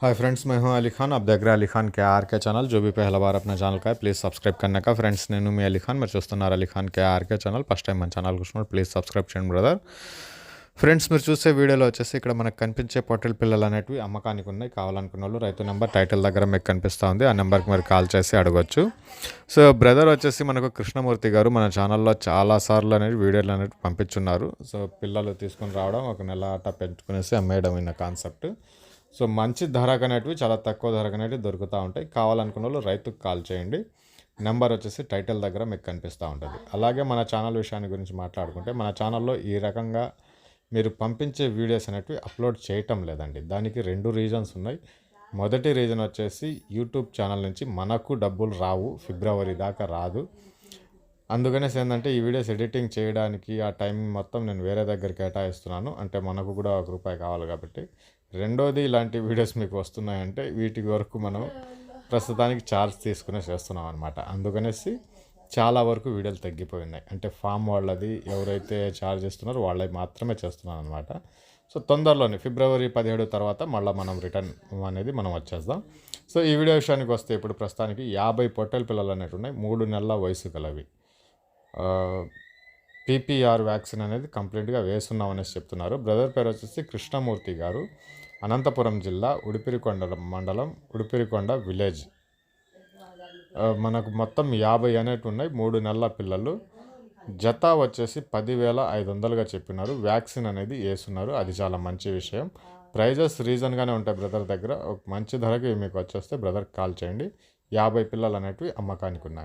Hi friends मैं हूं अली खान आप देख रहे हैं अली खान के आर के ఛానల్ जो भी पहला बार अपना ఛానల్ का है ప్లీజ్ సబ్స్క్రైబ్ करने का ఫ్రెండ్స్ నేను మీ అలీ ఖాన్ మీరు చూస్తున్నారు Ali Khan K RK channel first time మన ఛానల్ కూర్చున్నారు ప్లీజ్ సబ్స్క్రైబ్ చేయండి బ్రదర్ ఫ్రెండ్స్ మీరు చూసే వీడియోలో వచ్చేసి ఇక్కడ మనకు కనిపించే పొట్టెల పిల్లలు అనేటివి అమ్మకానికి ఉన్నాయి కావాలనుకున్న వాళ్ళు రైతు నెంబర్ టైటిల్ దగ్గర మీకు కనిపిస్తూ ఉంది ఆ నెంబర్కి మీరు కాల్ చేసి అడగొచ్చు సో బ్రదర్ వచ్చేసి మనకు కృష్ణమూర్తి గారు మన ఛానల్లో చాలా సార్లు అనేవి వీడియోలు అనేవి పంపించున్నారు సో పిల్లలు తీసుకొని రావడం ఒక నెల ఆట పెట్టుకునేసి అమ్మేయడం ఇన్న కాన్సెప్ట్ సో మంచి ధరకు అనేటివి చాలా తక్కువ ధరకు అనేటివి దొరుకుతూ ఉంటాయి. కావాలనుకున్న వాళ్ళు రైతుకు కాల్ చేయండి. నెంబర్ వచ్చేసి టైటిల్ దగ్గర మీకు కనిపిస్తూ ఉంటుంది. అలాగే మన ఛానల్ విషయాన్ని గురించి మాట్లాడుకుంటే మన ఛానల్లో ఈ రకంగా మీరు పంపించే వీడియోస్ అనేటివి అప్లోడ్ చేయటం లేదండి. దానికి రెండు రీజన్స్ ఉన్నాయి. మొదటి రీజన్ వచ్చేసి యూట్యూబ్ ఛానల్ నుంచి మనకు డబ్బులు రావు. ఫిబ్రవరి దాకా రాదు. అందుకనేసి ఏంటంటే ఈ వీడియోస్ ఎడిటింగ్ చేయడానికి ఆ టైం మొత్తం నేను వేరే దగ్గర కేటాయిస్తున్నాను. అంటే మనకు కూడా ఒక రూపాయి కావాలి కాబట్టి. రెండోది ఇలాంటి వీడియోస్ మీకు వస్తున్నాయంటే వీటి వరకు మనం ప్రస్తుతానికి ఛార్జ్ తీసుకునే చేస్తున్నాం అనమాట అందుకనేసి చాలా వరకు వీడియోలు తగ్గిపోయినాయి. అంటే ఫామ్ వాళ్ళది ఎవరైతే ఛార్జ్ ఇస్తున్నారో వాళ్ళవి మాత్రమే చేస్తున్నాను అనమాట సో తొందరలోనే ఫిబ్రవరి పదిహేడు తర్వాత మళ్ళీ మనం రిటర్న్ అనేది మనం వచ్చేద్దాం సో ఈ వీడియో విషయానికి వస్తే ఇప్పుడు ప్రస్తుతానికి యాభై పొట్టెల పిల్లలు అనేవి ఉన్నాయి మూడు నెలల వయసు గలవి. పీపీఆర్ వ్యాక్సిన్ అనేది కంప్లీట్గా వేస్తున్నాం అనేసి చెప్తున్నారు. బ్రదర్ పేరు వచ్చేసి కృష్ణమూర్తి గారు అనంతపురం జిల్లా ఉడిపిరికొండ మండలం ఉడిపిరికొండ విలేజ్. మనకు మొత్తం యాభై అనేటి ఉన్నాయి మూడు నెలల పిల్లలు. జత వచ్చేసి పదివేల ఐదు వందలుగా చెప్పినారు. వ్యాక్సిన్ అనేది వేస్తున్నారు అది చాలా మంచి విషయం. ప్రైజెస్ రీజన్గానే ఉంటాయి బ్రదర్ దగ్గర. ఒక మంచి ధరకి మీకు వచ్చేస్తే బ్రదర్ కాల్ చేయండి. యాభై పిల్లలు అనేటివి అమ్మకానికి ఉన్నాయి.